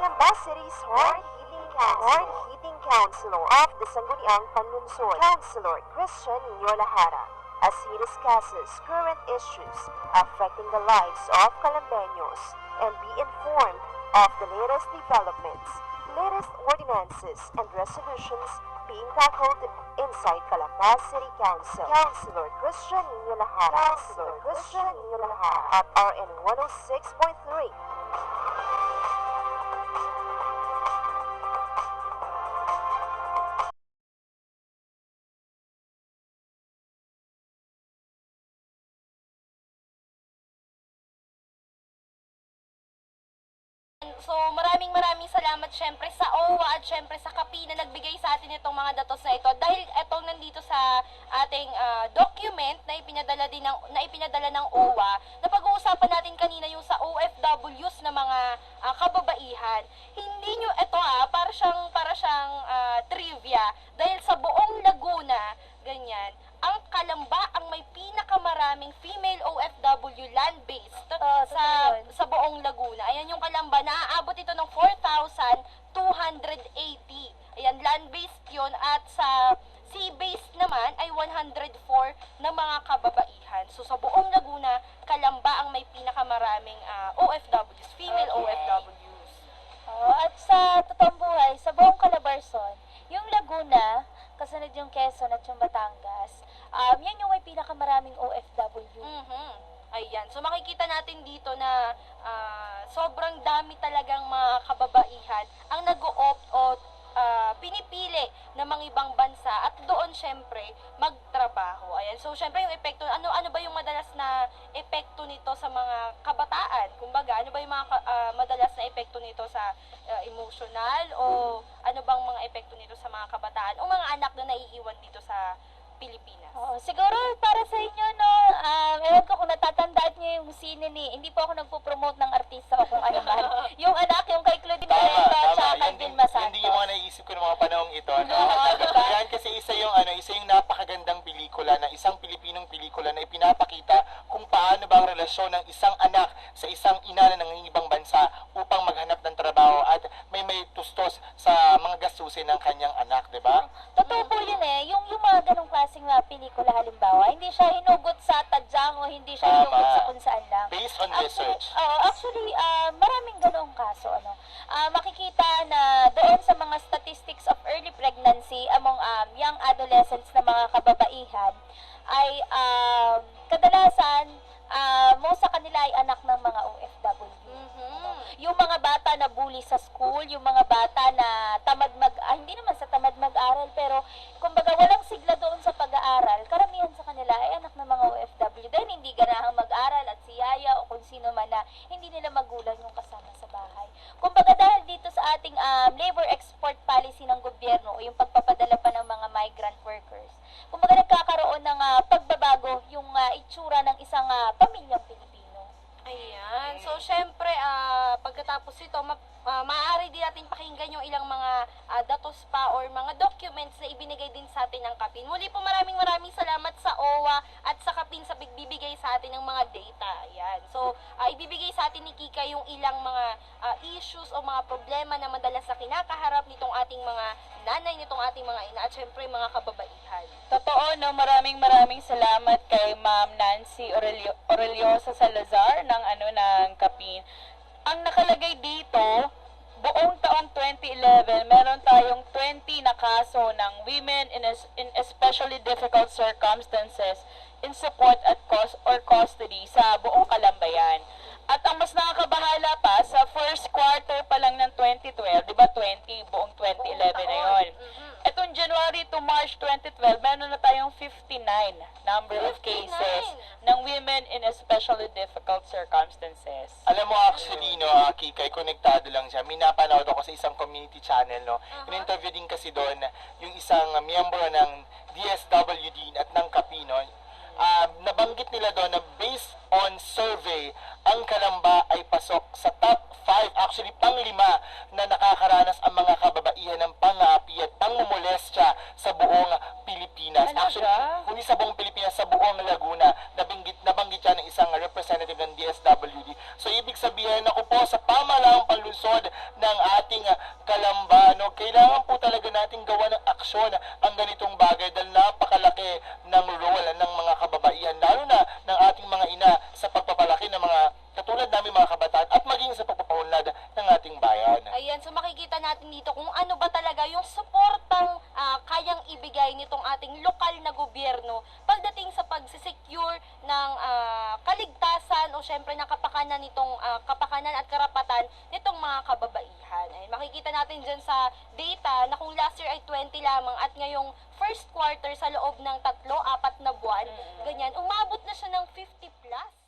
Calamba City's hard-hitting council, hard-hitting councilor of the Sangguniang Panlunsod, Councilor Christian Lahara, as he discusses current issues affecting the lives of Calambeños and be informed of the latest developments, latest ordinances and resolutions being tackled inside Calamba City Council. Councilor Christian Nino Councilor Christian Nino at RN 106.3. So maraming maraming salamat syempre sa OWA at syempre sa KAPI na nagbigay sa atin itong mga datos na ito. Dahil itong nandito sa ating ah, document na ipinadala din ng na ipinadala ng OWA na pag-uusapan natin kanina yung sa OFWs na mga ah, kababaihan. Hindi nyo ito ah para siyang para siyang ah, trivia. Dahil sa buong Laguna ganyan ang Kalamba ang may pinakamaraming female OFW land-based Laguna. Ayan yung Kalamba, naaabot ito ng 4,280. Ayan, land-based yun at sa sea-based naman ay 104 na mga kababaihan. So sa buong Laguna, Kalamba ang may pinakamaraming ah, OFWs, female Okay. OFWs. Oo, at sa totoong buhay, sa buong Calabarzon, yung Laguna, kasunod yung Quezon at yung Batangas, um, yan yung may pinakamaraming OFW. Mhm. Ayan. So makikita natin dito na ah, sobrang dami talagang mga kababaihan ang nag-opt o ah, pinipili ng mga ibang bansa at doon syempre magtrabaho. Ayan. So syempre yung epekto ano ano ba yung madalas na epekto nito sa mga kabataan? Kumbaga, ano ba yung mga ah, madalas na epekto nito sa ah, emotional o ano bang mga epekto nito sa mga kabataan o mga anak na naiiwan dito sa Pilipinas? Oo, siguro para sa inyo, no, um, ewan ko kung natatandaan niyo yung sine ni, hindi po ako nagpo-promote ng artista o kung ano man. yung anak, yung kay Claudine Barreto at saka kay Vin Masantos. din yung mga naiisip ko ng mga panahong ito. No? Oo, diba? Yan kasi isa yung ano, isa yung napakagandang pelikula na isang Pilipinong pelikula na ipinapakita kung paano ba ang relasyon ng isang anak sa isang ina na nangingibang bansa upang maghanap ng trabaho at may may tustos sa mga gastusin ng kanyang anak, 'di ba? Totoo po yun eh. Yung, yung mga ganong klaseng mga pelikula halimbawa, hindi siya hinugot sa tadyang o hindi siya Tama. hinugot sa kung saan lang. Based on Actually, research. oo, actually, ah, maraming ganoong kaso. Ano. Ah, makikita na doon sa mga statistics of early pregnancy among um, young adolescents na mga kababaihan ay um, kadalasan ah, most sa kanila ay anak ng mga OFW. Mhm. Yung mga bata na bully sa school, yung mga bata na tamad mag ah, hindi naman sa tamad mag-aral pero kumbaga walang sigla pag-aaral. Karamihan sa kanila ay anak ng mga OFW dahil hindi ganahang mag-aral at si yaya o kung sino man na hindi nila magulang yung kasama sa bahay. Kumbaga dahil dito sa ating um, labor export policy ng gobyerno o yung pagpapadala pa ng mga migrant workers. Kumbaga nagkakaroon ng ah, pagbabago yung ah, itsura ng isang ah, pamilyang Pilipino. Ayan. So, syempre, ah, pagkatapos ito, ma- ah, maaari din natin pakinggan yung ilang mga ah, datos pa or mga documents na ibinigay din sa atin ng Kapin. Muli po maraming maraming salamat sa OWA at sa Kapin sa bigbibigay sa atin ng mga data. Ayan. So, ah, ibibigay sa atin ni Kika yung ilang mga ah, issues o mga problema na madalas na kinakaharap nitong ating mga nanay, nitong ating mga ina at syempre mga kababaihan. Totoo, no? Maraming maraming salamat kay Ma'am Nancy Aurelio, Aureliosa Salazar ng ano ng Kapin. Ang nakalagay dito, buong taong 2011, meron tayong 20 na kaso ng women in, es- in especially difficult circumstances in support at cause or custody sa buong Kalambayan. At ang mas nakakabahala pa, sa first quarter pa lang ng 2012, di ba 20, buong 2011 na yun. Mhm. Etong January to March 2012, meron na tayong 59 number of 59. cases ng women in especially difficult circumstances. Alam mo actually no, uh, Kikay, konektado lang siya. May napanood ako sa isang community channel no. In-interview din kasi doon yung isang miyembro ng DSWD at ng Kapino. Uh, nabanggit nila doon na based on survey, ang Kalamba ay pasok sa top 5, actually pang lima na nakakaranas po sa pamalaang palunsod ng ating kalamba. No? Kailangan po talaga natin gawa ng aksyon ang ganitong bagay dahil napakalaki ng role ng mga kababaihan, lalo na ng ating mga ina sa pagpapalaki ng mga ibigay nitong ating lokal na gobyerno pagdating sa pagsisecure ng ah, kaligtasan o syempre ng kapakanan nitong ah, kapakanan at karapatan nitong mga kababaihan. Ay, makikita natin dyan sa data na kung last year ay 20 lamang at ngayong first quarter sa loob ng tatlo, apat na buwan, ganyan, umabot na siya ng 50 plus